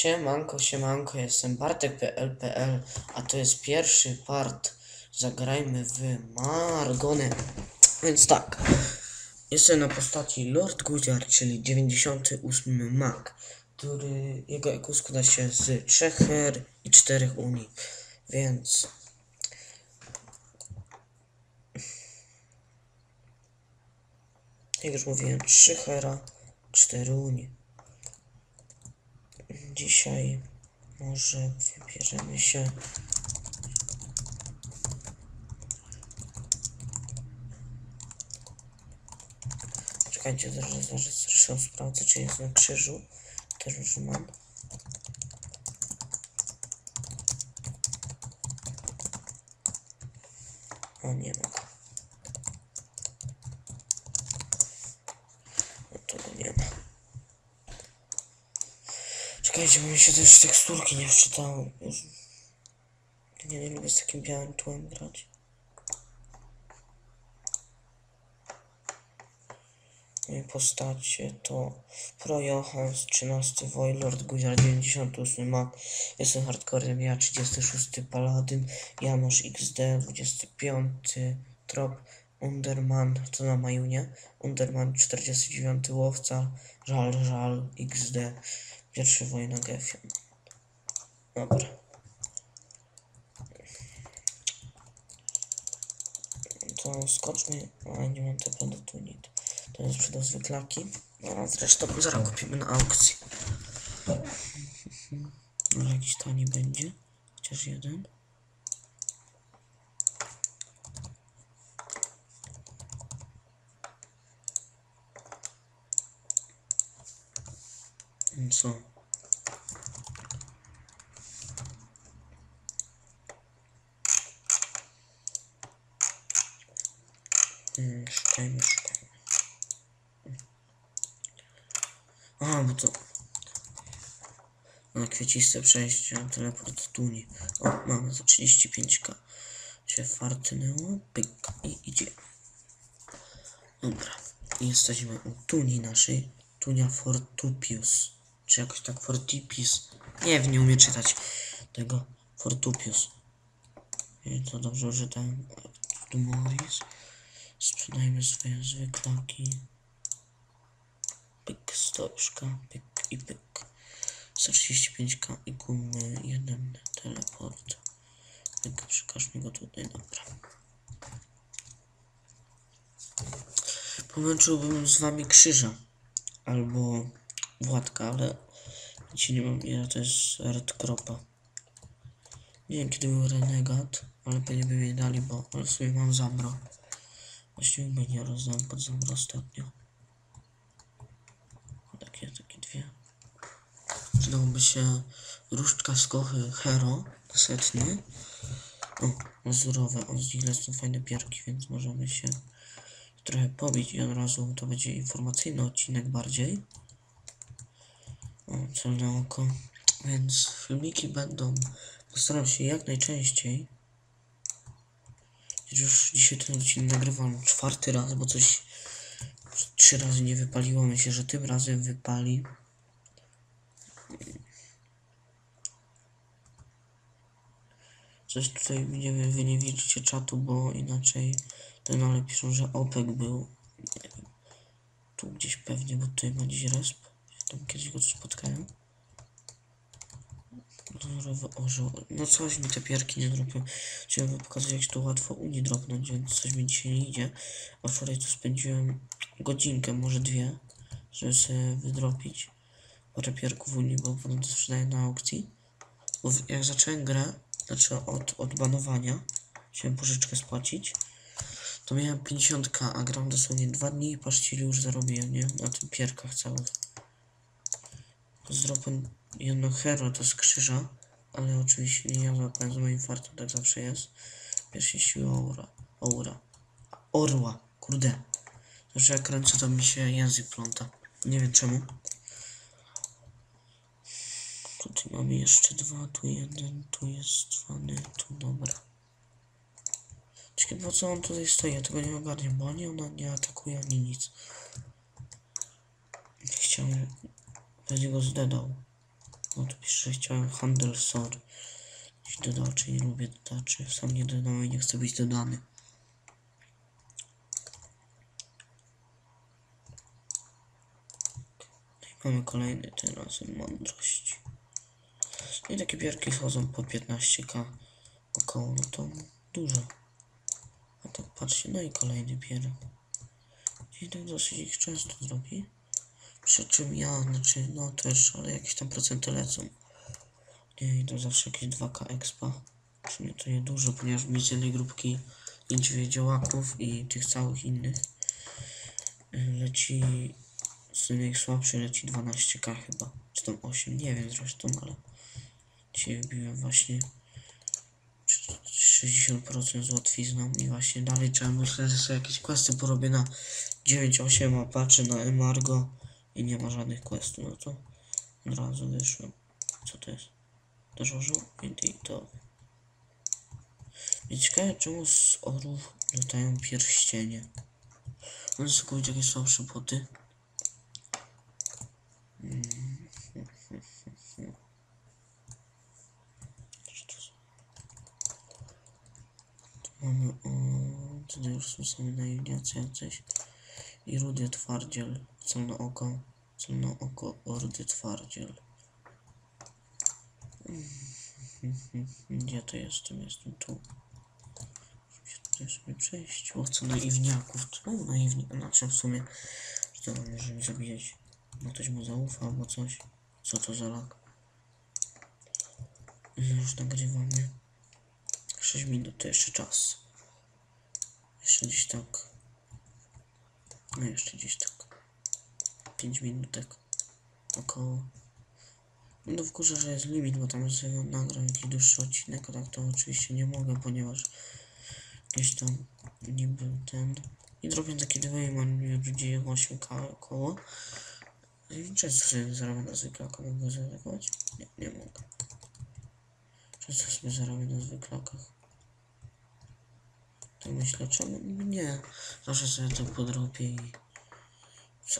Siemanko, siemanko, jestem Bartek.pl.pl, a to jest pierwszy part. Zagrajmy w Margonę. Więc tak, jestem na postaci Lord Guziar, czyli 98 mag, który, jego EQ składa się z 3 her i 4 unii, więc... Jak już mówiłem, 3 hera, 4 unii. Dzisiaj może wybierzemy się. Czekajcie, zaraz, zaraz zresztą sprawdzę, czy jest na krzyżu. Też już mam. O, nie ma go. No to go nie ma. Czekajcie, bo mi się też teksturki nie wczytały. Nie, nie lubię z takim białym tłem grać. Moje postacie to Pro Johans, 13 Voilord, Guziar 98 Mag, jestem hardcorem, ja 36 Paladyn, Janusz XD 25 Trop, Underman, to na Majunie, Underman 49 Łowca, Żal, Żal XD, pierwszy wojna Gefion. Dobra. To skoczmy, a nie mam TP do tunit. To jest sprzedał zwyklaki. No, zresztą zaraz kupimy na aukcji. Może jakiś tani będzie. Chociaż jeden. Co? Hmm, szukajmy, szukajmy. A, bo to... Na kwieciste przejście, teleport tuni. O, mamy za 35k. Się fartnęło, pyk i idzie. Dobra, jesteśmy u tuni naszej. Tunia Fortupius. Czy jakoś tak Fortipius. Nie wiem, nie umiem czytać tego. Fortupius. I to dobrze użytałem. Tu Morris. Sprzedajmy swoje zwyklaki. Pyk, stoczka, pyk i pyk. 135k i gumy, jeden teleport. Pyk, przekaż mi go tutaj, dobra. Pomęczyłbym z wami krzyża. Albo Władka, ale dzisiaj nie mam ile to jest Red Kropa. Nie wiem kiedy był Renegat, ale pewnie by mi dali, bo ale w sumie mam Zamro. Właściwie by nie rozdałem pod Zamro ostatnio. Takie, takie dwie. Przydałoby się różdżka z kochy Hero, setny. O, azurowe, o ile są fajne pierki, więc możemy się trochę pobić i od razu to będzie informacyjny odcinek bardziej. O, celne oko. Więc filmiki będą, postaram się jak najczęściej. Już dzisiaj ten odcinek nagrywam czwarty raz, bo coś trzy razy nie wypaliło. Myślę, że tym razem wypali. Coś tutaj wiem, wy nie widzicie czatu, bo inaczej ten ale piszą, że OPEC był. Tu gdzieś pewnie, bo tutaj ma gdzieś resp. Tam kiedyś go spotkałem. Kolorowy orzeł. No coś mi te pierki nie dropią. Chciałem pokazać jak tu łatwo uni dropnąć, więc coś mi dzisiaj nie idzie. A wczoraj tu spędziłem godzinkę, może dwie, żeby sobie wydropić parę pierków unii, bo potem to sprzedaję na aukcji. Bo jak zacząłem grę, znaczy od, od banowania, chciałem pożyczkę spłacić, to miałem 50k, a gram dosłownie dwa dni i patrzcie już zarobiłem, nie? Na tym pierkach całych. Z dropem jedno hero to z krzyża, ale oczywiście nie ja złapałem z moim fartem, tak zawsze jest. Pierwsze siły aura. Aura. Orła, kurde. Zawsze jak kręcę to mi się język pląta. Nie wiem czemu. Tutaj mamy jeszcze dwa, tu jeden, tu jest dzwony, tu dobra. Ciekawe po co on tutaj stoi, ja tego nie ogarniam, bo ani ona nie atakuje, ani nic. Chciałem, będzie go zdedał. No tu pisze, chciałem handel SOR. Gdzieś dodaczy, nie lubię dodaczy. Sam nie dodałem i nie chcę być dodany. I mamy kolejny ten razem mądrość. No i takie pierki chodzą po 15k około, no to dużo. A tak patrzcie, no i kolejny pierek. I tak dosyć ich często zrobi. Przy czym ja, znaczy, no też, ale jakieś tam procenty lecą. Nie, i to zawsze jakieś 2k expa. Mnie to nie dużo, ponieważ mi z jednej grupki 5 wiedziołaków i tych całych innych y, leci z tych słabszy leci 12k chyba. Czy tam 8, nie wiem zresztą, ale dzisiaj wbiłem właśnie 60% z łatwizną i właśnie dalej trzeba myślę, że sobie jakieś questy porobię na 9.8, a patrzę na embargo i nie ma żadnych questów, no to od razu wyszłem. Co to jest? Orzeł? I to. I ciekawe czemu z orów latają pierścienie. One są kupić jakieś słabsze boty. Mm. Mamy o... Tutaj już są same naiwniacy jacyś. I rudy twardziel. Celne oko. Celne oko ordy twardziel. Gdzie to jestem? Jestem tu. Muszę się tutaj sobie przejść. O, co naiwniaków. Czemu naiwni? Znaczy w sumie, że to mamy, żeby zabijać. Bo ktoś mu zaufa albo coś. Co to za lak? No już nagrywamy. 6 minut to jeszcze czas. Jeszcze gdzieś tak. No jeszcze gdzieś tak. 5 minutek. Około. No w górze, że jest limit, bo tam sobie nagram jakiś dłuższy odcinek, a tak to oczywiście nie mogę, ponieważ gdzieś tam niby ten... I drobię taki Dwayman, gdzie 8k około. I często sobie zarabiam na zwyklakach, mogę zareagować? Nie, nie mogę. Często sobie zarabiam na zwyklakach. Tak myślę, czemu? Nie. Zawsze sobie to podrobię i...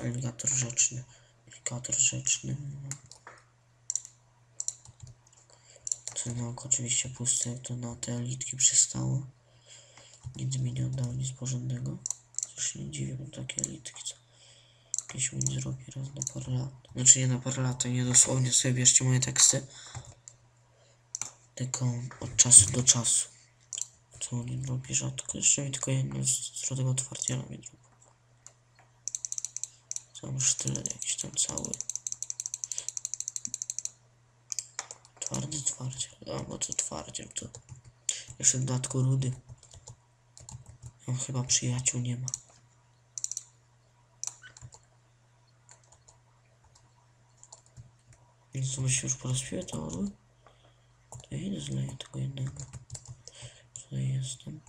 Aligator rzeczny. Aligator rzeczny. Cenok oczywiście pusty, jak to na te elitki przystało. Nic mi nie oddał, nic porządnego. Się nie dziwię, bo takie elitki, co jakieś mi zrobi raz na parę lat. Znaczy nie na parę lat, nie dosłownie sobie bierzcie moje teksty. Tylko od czasu do czasu. Co on mi robi rzadko. Jeszcze mi tylko jedno z tego twardziela mi zrobił. Tam sztylet jakiś tam cały. Twardy twardziel. A, bo to twardziel to. Jeszcze w dodatku rudy. On chyba przyjaciół nie ma. Więc to się już porozpiły te orły? To ja idę zleję tego jednego. Tutaj jestem.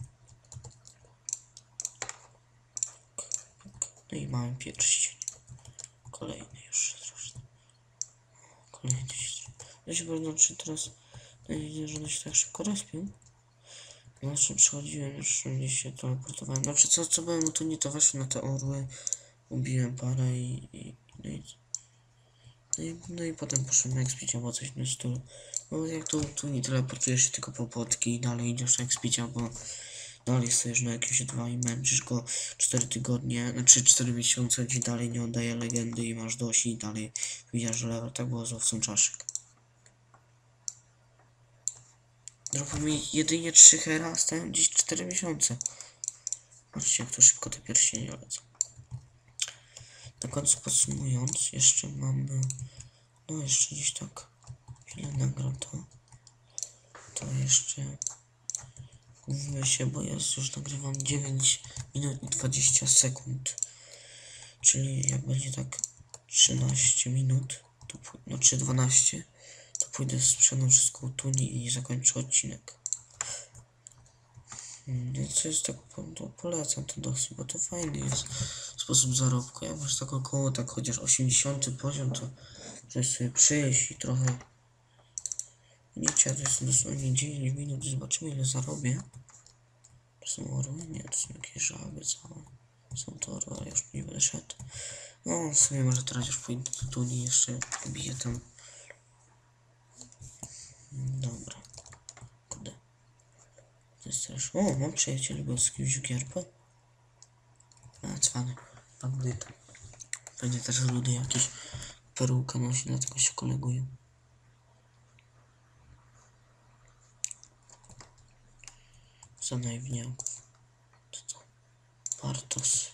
No i mamy pierścień. Kolejny już zresztą. Kolejny się ja się bardzo czy teraz no nie widzę, że się tak szybko respią. Zawsze przychodziłem już gdzieś się teleportowałem. Znaczy co, co byłem, no to nie to weszłem na te orły. Ubiłem parę i, i, no i no i, no i potem poszedłem expić albo coś na stylu. No jak tu, tu nie teleportujesz się tylko po potki i dalej idziesz expić albo dalej stoisz na jakieś dwa i męczysz go 4 tygodnie, znaczy 4 miesiące, ci dalej nie oddaje legendy i masz dość i dalej widzisz level. Tak było z owcą czaszek. Dropił mi jedynie 3 hera, stałem gdzieś 4 miesiące. Patrzcie jak to szybko te pierścienie lecą. Na końcu podsumując, jeszcze mamy, no jeszcze gdzieś tak, chwilę nagram to, to jeszcze mówimy się, bo ja już nagrywam 9 minut i 20 sekund, czyli jak będzie tak 13 minut, to, no czy 12, to pójdę sprzedam wszystko tuni i zakończę odcinek. Więc jest tak, to polecam to dosyć, bo to fajny jest sposób zarobku. Ja może tak około, tak chociaż 80 poziom, to żeby sobie przyjść i trochę... Nie chciałem, to jest dosłownie 9 minut zobaczymy ile zarobię. To są orły? Nie, to są jakieś żaby całe. Są to orły, już nie będę szedł. No, w sumie może teraz już pójdę do tuni jeszcze biję tam Dobra. To też... O, mam przyjaciel był z kimś gierpę. A, cwany. Bandyta. Pewnie też ludy jakieś perukę nosi, dlatego się kolegują. Za naiwniaków. Co to? Bartos.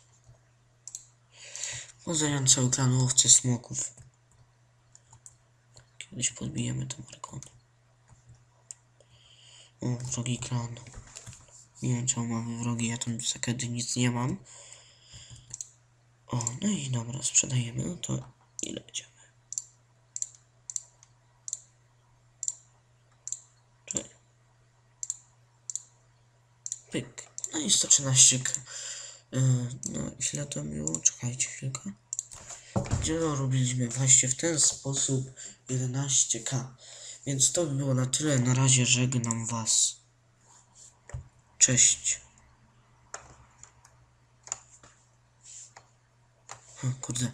Klan łowcy smoków. Kiedyś podbijemy te markony. Wrogi klan. Nie wiem czemu mamy wrogi, ja tam za kiedy nic nie mam. O, no i dobra, sprzedajemy, no to idziemy? Czekaj. Pyk. No i 113 k. Yy, no, ile to było? Czekajcie chwilkę. Gdzie robiliśmy właśnie w ten sposób 11k. Więc to by było na tyle. Na razie żegnam was. Cześć. Kurde.